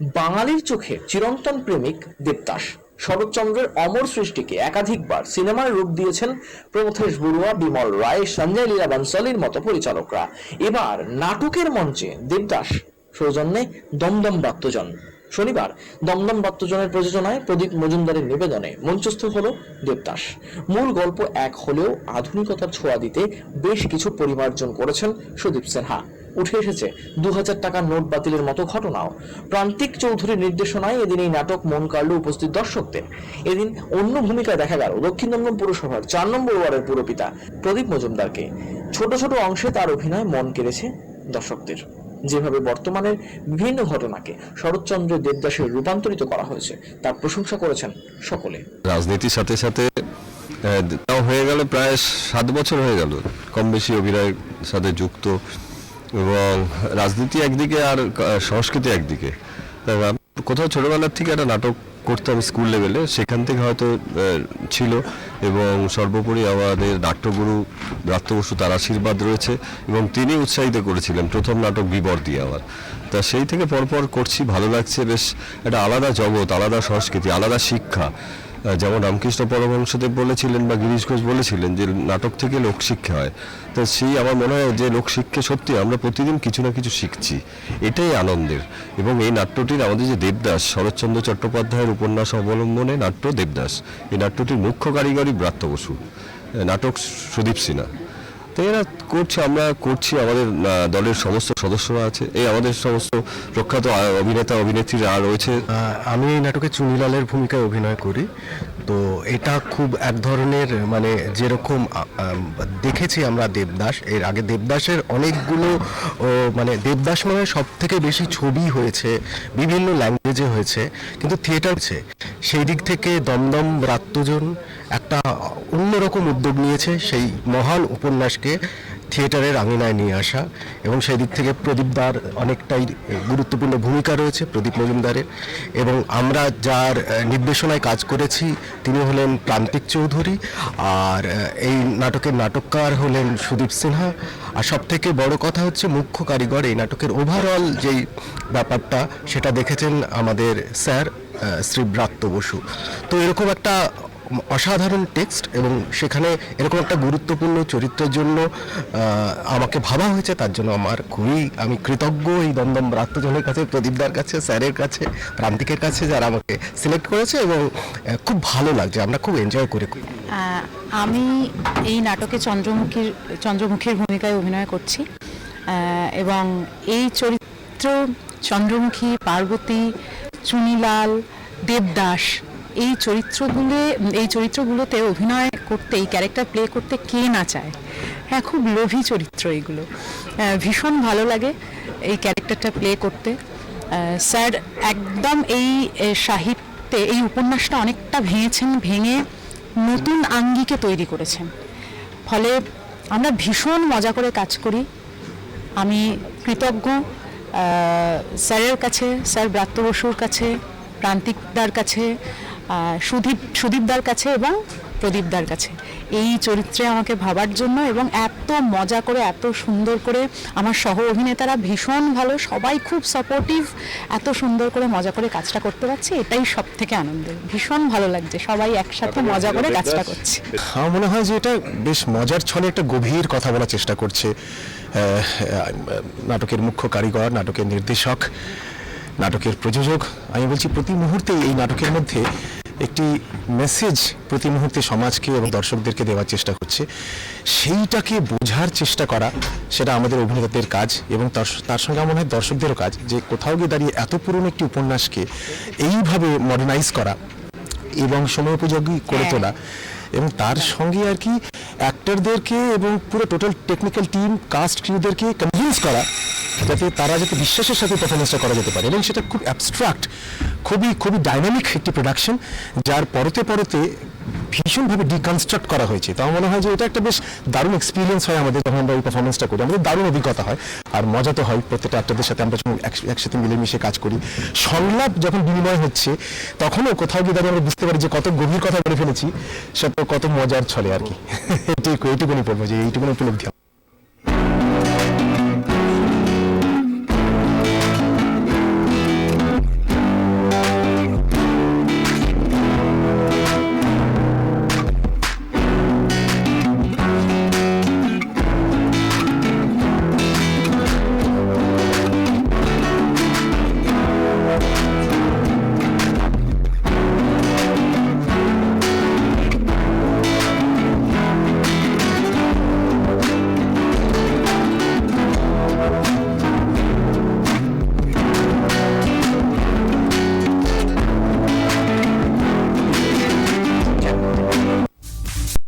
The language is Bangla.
বাঙালির চোখে চিরন্তন প্রেমিক দেবদাস। শরৎচন্দ্রের অমর সৃষ্টিকে একাধিকবার সিনেমার রূপ দিয়েছেন প্রমথেশ বড়ুয়া, বিমল রায়, সঞ্জয় লীলা বানসালির মতো পরিচালকরা। এবার নাটকের মঞ্চে দেবদাস, সৌজন্যে দমদম বাদ্যজন শনিবার দমদম বাদ্যজনের প্রযোজনায় প্রদীপ মজুমদারের নিবেদনে মঞ্চস্থ হল দেবদাস। মূল গল্প এক হলেও আধুনিকতার ছোঁয়া দিতে বেশ কিছু পরিমার্জন করেছেন সুদীপ সিনহা। উঠে এসেছে দু হাজার টাকার নোট বাতিলের মতো ঘটনাও। প্রান্তিক চৌধুরীর নির্দেশনায় এদিন এই নাটক মন কাড়ল উপস্থিত দর্শকদের। এদিন অন্য ভূমিকায় দেখা গেল দক্ষিণ দমদম পুরসভার চার নম্বর ওয়ার্ডের পুরপিতা প্রদীপ মজুমদারকে। ছোট ছোট অংশে তার অভিনয় মন কেড়েছে দর্শকদের। যেভাবে বর্তমানের বিভিন্ন ঘটনাকে শরৎচন্দ্র দেবদাসের রূপান্তরিত করা হয়েছে, তার প্রশংসা করেছেন সকলে। রাজনীতির সাথে সাথে হয়ে গেল প্রায় সাত বছর হয়ে গেল। কম বেশি অভিনয়ের সাথে যুক্ত। এবং রাজনীতি একদিকে আর সংস্কৃতি একদিকে। কোথাও ছোটবেলার থেকে একটা নাটক করতাম স্কুল লেভেলে, সেখান থেকে হয়তো ছিল। এবং সর্বোপরি আমাদের নাট্যগুরু ব্রাত্য বসু তার আশীর্বাদ রয়েছে এবং তিনি উৎসাহিত করেছিলেন প্রথম নাটক বিবর দিয়ে আমার। তা সেই থেকে পরপর করছি, ভালো লাগছে, বেশ একটা আলাদা জগৎ, আলাদা সংস্কৃতি, আলাদা শিক্ষা। যেমন রামকৃষ্ণ পরমহংসদেব বলেছিলেন বা গিরিশ ঘোষ বলেছিলেন যে নাটক থেকে লোকশিক্ষা হয়। তো সেই আমার মনে হয় যে লোকশিক্ষা সত্যি আমরা প্রতিদিন কিছু না কিছু শিখছি। এটাই আনন্দের। এবং এই নাট্যটির আমাদের যে দেবদাস, শরৎচন্দ্র চট্টোপাধ্যায়ের উপন্যাস অবলম্বনে নাট্য দেবদাস। এই নাট্যটির মুখ্য কারিগরি ব্রাত্য বসু। নাটক সুদীপ সিনহা। তো এরা করছে, আমরা করছি, আমাদের দলের সমস্ত সদস্যরা আছে। এই আমাদের সমস্ত প্রখ্যাত অভিনেতা অভিনেত্রীরা রয়েছে। আমি এই নাটকে চুনিলালের ভূমিকায় অভিনয় করি। তো এটা খুব এক ধরনের মানে যেরকম দেখেছি আমরা দেবদাস। এর আগে দেবদাসের অনেকগুলো মানে দেবদাস মানে সব থেকে বেশি ছবি হয়েছে, বিভিন্ন ল্যাঙ্গুয়েজে হয়েছে, কিন্তু থিয়েটার সেই দিক থেকে দমদম রাত্তজন একটা অন্যরকম উদ্যোগ নিয়েছে সেই মহান উপন্যাসকে থিয়েটারের আঙিনায় নিয়ে আসা এবং সেই দিক থেকে প্রদীপদার অনেকটাই গুরুত্বপূর্ণ ভূমিকা রয়েছে প্রদীপ মজুমদারের। এবং আমরা যার নির্দেশনায় কাজ করেছি তিনি হলেন প্রান্তিক চৌধুরী আর এই নাটকের নাটককার হলেন সুদীপ সিনহা। আর সব থেকে বড় কথা হচ্ছে মুখ্য কারিগর এই নাটকের ওভারঅল যেই ব্যাপারটা সেটা দেখেছেন আমাদের স্যার শ্রী ব্রাত্য বসু। তো এরকম একটা অসাধারণ টেক্সট এবং সেখানে এরকম একটা গুরুত্বপূর্ণ চরিত্রের জন্য আমাকে ভাবা হয়েছে, তার জন্য আমার খুবই আমি কৃতজ্ঞ এই দমদম রাত্রজনের কাছে, প্রদীপদার কাছে, স্যারের কাছে, প্রান্তিকের কাছে, যারা আমাকে সিলেক্ট করেছে এবং খুব ভালো লাগছে, আমরা খুব এনজয় করে আমি এই নাটকে চন্দ্রমুখীর চন্দ্রমুখীর ভূমিকায় অভিনয় করছি এবং এই চরিত্র চন্দ্রমুখী, পার্বতী, চুনিলাল, দেবদাস এই চরিত্রগুলো, এই চরিত্রগুলোতে অভিনয় করতে, এই ক্যারেক্টার প্লে করতে কে না চায়? হ্যাঁ খুব লোভী চরিত্র এগুলো। ভীষণ ভালো লাগে এই ক্যারেক্টারটা প্লে করতে। স্যার একদম এই সাহিত্যে, এই উপন্যাসটা অনেকটা ভেঙেছেন, ভেঙে নতুন আঙ্গিকে তৈরি করেছেন। ফলে আমরা ভীষণ মজা করে কাজ করি। আমি কৃতজ্ঞ স্যারের কাছে, স্যার ব্রাত্য বসুর কাছে, প্রান্তিকদার কাছে সুদীপ সুদীপদার কাছে এবং প্রদীপদার কাছে। এই চরিত্রে আমাকে ভাবার জন্য এবং এত মজা করে এত সুন্দর করে আমার সহ অভিনেতারা ভীষণ ভালো সবাই খুব সাপোর্টিভ এত সুন্দর করে মজা করে কাজটা করতে পারছি এটাই সব থেকে আনন্দের। ভীষণ ভালো লাগছে সবাই একসাথে মজা করে কাজটা করছে। আমার মনে হয় যে এটা বেশ মজার ছলে একটা গভীর কথা বলার চেষ্টা করছে আহ, নাটকের মুখ্য কারিগর নাটকের নির্দেশক নাটকের প্রযোজক। আমি বলছি প্রতি মুহূর্তে এই নাটকের মধ্যে একটি মেসেজ প্রতি মুহূর্তে সমাজকে এবং দর্শকদেরকে দেওয়ার চেষ্টা করছে সেইটাকে বোঝার চেষ্টা করা সেটা আমাদের অভিনেতাদের কাজ এবং তার তার সঙ্গে আমার মনে হয় দর্শকদেরও কাজ যে কোথাও গিয়ে দাঁড়িয়ে এত পুরনো একটি উপন্যাসকে এইভাবে মডার্নাইজ করা এবং সময়োপযোগী করে হ্যাঁ। তোলা এবং তার সঙ্গে আর কি অ্যাক্টরদেরকে এবং পুরো টোটাল টেকনিক্যাল টিম কাস্ট ক্রিউদেরকে কনভিন্স করা যাতে তারা যাতে বিশ্বাসের সাথে পারফরমেন্সটা করা যেতে পারে এবং সেটা খুব অ্যাবস্ট্রাক্ট খুবই খুবই ডাইনামিক একটি প্রোডাকশন যার পরতে পরতে ভীষণভাবে ডিকনস্ট্রাক্ট করা হয়েছে। তো আমার মনে হয় যে এটা একটা বেশ দারুণ এক্সপিরিয়েন্স হয় আমাদের যখন আমরা এই পারফরমেন্সটা করি। আমাদের দারুণ অভিজ্ঞতা হয়। আর মজা তো হয় প্রত্যেকটা অ্যাক্টরদের সাথে। আমরা যখন একসাথে মিলেমিশে কাজ করি, সংলাপ যখন বিনিময় হচ্ছে, তখনও কোথাও গিয়ে দাঁড়িয়ে আমরা বুঝতে পারি যে কত গভীর কথা বলে ফেলেছি সে কত মজার ছলে আর কি। এইটুকু এইটুকুনি বলব যে এইটুকুনি উপলব্ধি।